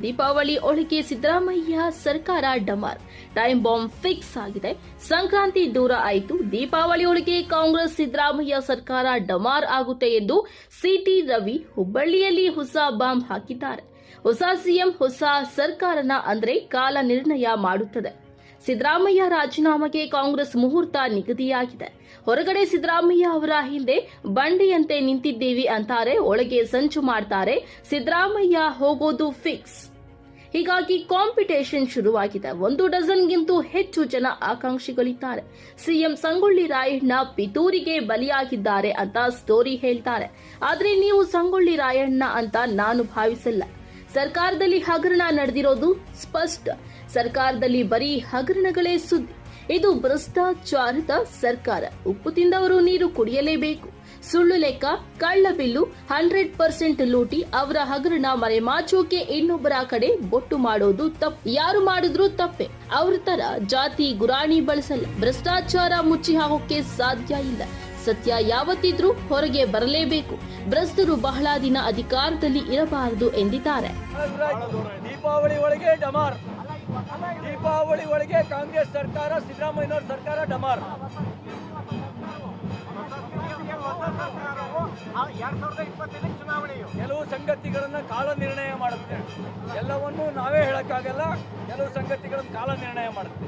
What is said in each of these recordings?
ದೀಪಾವಳಿ ಒಳಗೆ ಸಿದ್ದರಾಮಯ್ಯ ಸರ್ಕಾರ ಡಮಾರ್. Time bomb fix ಆಗಿದೆ. ಸಂಕ್ರಾಂತಿ ದೂರ ಆಯಿತು. ದೀಪಾವಳಿ ಒಳಗೆ ಕಾಂಗ್ರೆಸ್ ಸಿದ್ದರಾಮಯ್ಯ ಸರ್ಕಾರ ಡಮಾರ್ ಆಗುತ್ತೆ ಎಂದು ಸಿಟಿ ರವಿ ಹುಬ್ಬಳ್ಳಿಯಲ್ಲಿ ಹೊಸ ಬಾಂಬ್ ಹಾಕಿದ್ದಾರೆ. ಹೊಸ ಸಿಎಂ ಹೊಸ ಸರ್ಕಾರನ ಅಂದ್ರೆ ಕಾಲ ನಿರ್ಣಯ ಮಾಡುತ್ತದೆ. ಸಿದ್ದರಾಮಯ್ಯ ರಾಜೀನಾಮೆಗೆ ಕಾಂಗ್ರೆಸ್ ಮುಹೂರ್ತ ನಿಗದಿಯಾಗಿದೆ. ಹೊರಗಡೆ ಸಿದ್ದರಾಮಯ್ಯ ಅವರ ಹಿಂದೆ ಬಂಡಿಯಂತೆ ನಿಂತಿದ್ದೀವಿ ಅಂತಾರೆ, ಒಳಗೆ ಸಂಚು ಮಾಡ್ತಾರೆ, ಸಿದ್ದರಾಮಯ್ಯ ಹೋಗೋದು ಫಿಕ್ಸ್. ಹೀಗಾಗಿ ಕಾಂಪಿಟೇಷನ್ ಶುರುವಾಗಿದೆ. ಒಂದು ಡಜನ್ಗಿಂತೂ ಹೆಚ್ಚು ಜನ ಆಕಾಂಕ್ಷಿಗಳಿದ್ದಾರೆ. ಸಿಎಂ ಸಂಗೊಳ್ಳಿ ರಾಯಣ್ಣ ಪಿತೂರಿಗೆ ಬಲಿಯಾಗಿದ್ದಾರೆ ಅಂತ ಸ್ಟೋರಿ ಹೇಳ್ತಾರೆ. ಆದರೆ ನೀವು ಸಂಗೊಳ್ಳಿ ರಾಯಣ್ಣ ಅಂತ ನಾನು ಭಾವಿಸಲ್ಲ. ಸರ್ಕಾರದಲ್ಲಿ ಹಗರಣ ನಡೆದಿರೋದು ಸ್ಪಷ್ಟ. ಸರ್ಕಾರದಲ್ಲಿ ಬರೀ ಹಗರಣಗಳೇ ಸುದ್ದಿ. ಇದು ಭ್ರಷ್ಟಾಚಾರದ ಸರ್ಕಾರ. ಉಪ್ಪು ತಿಂದವರು ನೀರು ಕುಡಿಯಲೇಬೇಕು. ಸುಳ್ಳು ಲೆಕ್ಕ, ಕಳ್ಳ ಬಿಲ್ಲು, ಹಂಡ್ರೆಡ್ ಪರ್ಸೆಂಟ್ ಲೂಟಿ, ಅವರ ಹಗರಣ ಮರೆಮಾಚೋಕೆ ಇನ್ನೊಬ್ಬರ ಕಡೆ ಬೊಟ್ಟು ಮಾಡೋದು ತಪ್ಪು ಯಾರು ಮಾಡಿದ್ರು ತಪ್ಪೆ. ಅವ್ರ ತರ ಜಾತಿ ಗುರಾಣಿ ಬಳಸಲ್ಲ. ಭ್ರಷ್ಟಾಚಾರ ಮುಚ್ಚಿ ಹಾಕೋಕೆ ಸಾಧ್ಯ ಇಲ್ಲ. ಸತ್ಯ ಯಾವತ್ತಿದ್ರೂ ಹೊರಗೆ ಬರಲೇಬೇಕು. ಭ್ರಷ್ಟರು ಬಹಳ ದಿನ ಅಧಿಕಾರದಲ್ಲಿ ಇರಬಾರದು ಎಂದಿದ್ದಾರೆ. ದೀಪಾವಳಿ ಒಳಗೆ ಡಮಾರ್. ದೀಪಾವಳಿ ಒಳಗೆ ಕಾಂಗ್ರೆಸ್ ಸರ್ಕಾರ ಸಿದ್ದರಾಮಯ್ಯ ಸರ್ಕಾರ ಡಮಾರ್. ಕೆಲವು ಸಂಗತಿಗಳನ್ನ ಕಾಲ ನಿರ್ಣಯ ಮಾಡುತ್ತೆ. ಎಲ್ಲವನ್ನೂ ನಾವೇ ಹೇಳಕ್ಕಾಗಲ್ಲ. ಕೆಲವು ಸಂಗತಿಗಳನ್ನು ಕಾಲ ನಿರ್ಣಯ ಮಾಡುತ್ತೆ.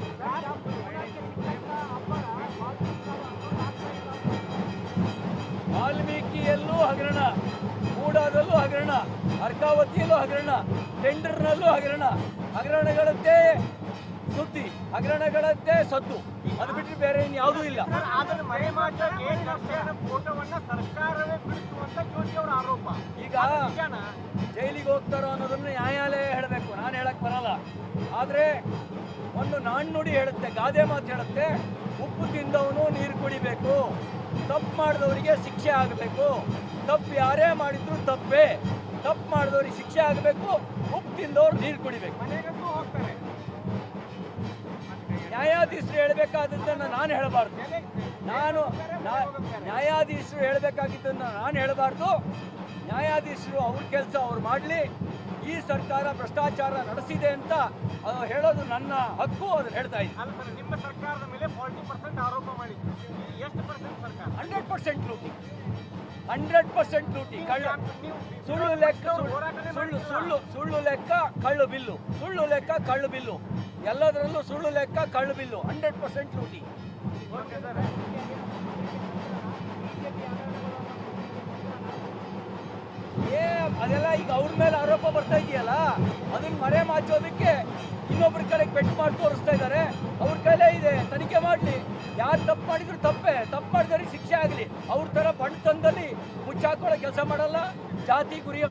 ಹಗರಣ ಅರ್ಕಾವತಿಯಲ್ಲೂ ಹಗರಣ ಟೆಂಡರ್ನಲ್ಲೂ ಹಗರಣ. ಹಗರಣಗಳದ್ದೇ ಸುದ್ದಿ ಹಗರಣಗಳದ್ದೇ ಸದ್ದು. ಅದು ಬಿಟ್ಟರೆ ಬೇರೆ ಇಲ್ಲ. ಜ್ಯೋತಿ ಅವರ ಆರೋಪ. ಈಗ ಜೈಲಿಗೆ ಹೋಗ್ತಾರೋ ಅನ್ನೋದನ್ನ ನ್ಯಾಯಾಲಯ ಹೇಳಬೇಕು. ನಾನು ಹೇಳಕ್ ಬರಲ್ಲ. ಆದ್ರೆ ಒಂದು ನಾಣ್ಣುಡಿ ಹೇಳುತ್ತೆ ಗಾದೆ ಮಾತು ಹೇಳುತ್ತೆ. ಉಪ್ಪು ತಿಂದವನು ನೀರು ಕುಡಿಬೇಕು. ತಪ್ಪು ಮಾಡಿದವರಿಗೆ ಶಿಕ್ಷೆ ಆಗಬೇಕು. ತಪ್ಪು ಯಾರೇ ಮಾಡಿದ್ರು ತಪ್ಪೇ. ತಪ್ಪು ಮಾಡಿದವ್ರಿಗೆ ಶಿಕ್ಷೆ ಆಗಬೇಕು ಉಪ್ಪು ತಿಂದವ್ರು ನೀರು ಕುಡಿಬೇಕು. ನ್ಯಾಯಾಧೀಶರು ಹೇಳಬೇಕಾದದ್ದನ್ನ ನಾನು ಹೇಳಬಾರ್ದು. ನಾನು ನ್ಯಾಯಾಧೀಶರು ಹೇಳಬೇಕಾಗಿದ್ದನ್ನ ನಾನು ಹೇಳಬಾರ್ದು. ನ್ಯಾಯಾಧೀಶರು ಅವ್ರ ಕೆಲಸ ಅವ್ರು ಮಾಡಲಿ. ಈ ಸರ್ಕಾರ ಭ್ರಷ್ಟಾಚಾರ ನಡೆಸಿದೆ ಅಂತ ಅದು ಹೇಳೋದು ನನ್ನ ಹಕ್ಕು ಅದನ್ನು ಹೇಳ್ತಾ ಇದ್ದೀನಿ. ನಿಮ್ಮ ಸರ್ಕಾರದ ಮೇಲೆ ಫಾರ್ಟಿ ಪರ್ಸೆಂಟ್ ಆರೋಪ ಮಾಡಿದ್ರು. ಎಷ್ಟು ಪರ್ಸೆಂಟ್ ಸರ್ಕಾರ? Hundred percent hundred percent duty ಕಳ್ಳ. ಸುಳ್ಳು ಲೆಕ್ಕ, ಸುಳ್ಳು ಸುಳ್ಳು ಸುಳ್ಳು ಲೆಕ್ಕ, ಕಳ್ಳು ಬಿಲ್ಲು. ಸುಳ್ಳು ಲೆಕ್ಕ, ಕಳ್ಳು ಬಿಲ್ಲು. ಎಲ್ಲದರಲ್ಲೂ ಸುಳ್ಳು ಲೆಕ್ಕ, ಕಳ್ಳು ಬಿಲ್ಲು. ಹಂಡ್ರೆಡ್ ಪರ್ಸೆಂಟ್ ಡ್ಯೂಟಿ ಏ, ಅದೆಲ್ಲ ಈಗ ಅವ್ರ ಮೇಲೆ ಆರೋಪ ಬರ್ತಾ ಇದೆಯಲ್ಲ? ಅದನ್ನ ಮರೆ ಮಾಚೋದಕ್ಕೆ ಇನ್ನೊಬ್ರ ಕಡೆಗೆ ಪೆಟ್ಟು ಮಾಡಿ ತೋರಿಸ್ತಾ ಇದ್ದಾರೆ ಅವ್ರ ಕೈಲೇ ಇದೆ. ತನಿಖೆ ಮಾಡಲಿ. ಯಾರು ತಪ್ಪು ಮಾಡಿದ್ರು ತಪ್ಪೇ. ತಪ್ಪು ಮಾಡಿದ್ರೆ ಶಿಕ್ಷೆ ಆಗಲಿ. ಅವ್ರ ಥರ ಬಣ್ಣ ತಂದಲ್ಲಿ ಮುಚ್ಚಾಕೊಳ್ಳೋ ಕೆಲಸ ಮಾಡಲ್ಲ. ಜಾತಿ, ಗುರಿ